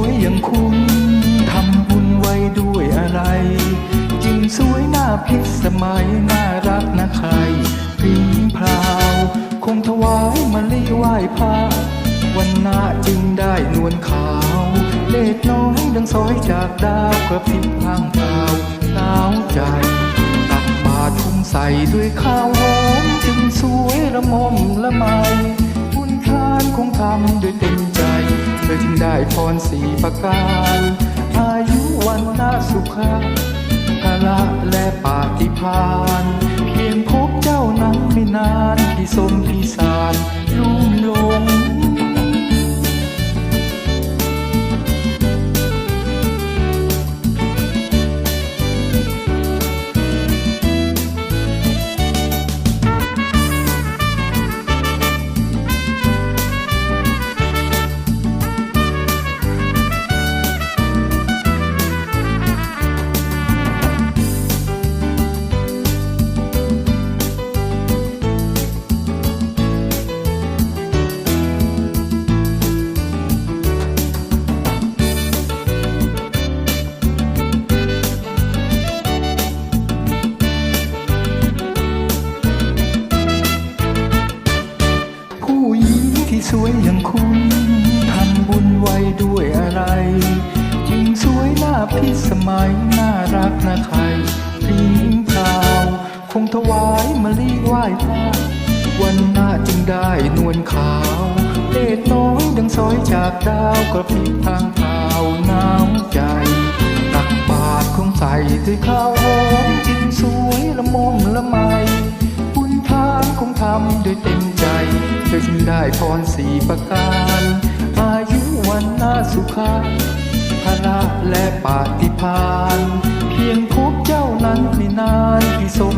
วยอย่างคุณทำบุญไว้ด้วยอะไร จึงสวยหน้าพิสมัยน่ารักนะใครพริ้งพราว คงถวายมะลิไหว้พระวันหน้าจึงได้นวลขาวเล็กน้อยดังซอยจากดาวกระพริบพางพราวหนาวใจ ตักบาตรทุ่งใส่ด้วยข้าวหอมจึงสวยระมมละไมบุญทานคงทำด้วยเต็ม อจึงได้พรสีประการอายุวันนาสุขะพละและปาฏิพานเพียงพบเจ้านั้นไม่นานที่สมพิสาร วยอย่างคุณทำบุญไว้ด้วยอะไรจึงสวยหน้าพิสมัยน่ารักนะใครพริ้งพราว คงถวายมะลิไหว้พระวันหน้าจึงได้นวลขาวเล็กน้อยดังซอยจากดาวกระพริบทางเท้านาวใจตักบาตรคงใส่ด้วยข้าว ได้พรสีประการ อายุวันนาสุขะพระและปาฏิพานเพียงพบเจ้านั้นไม่นานที่สม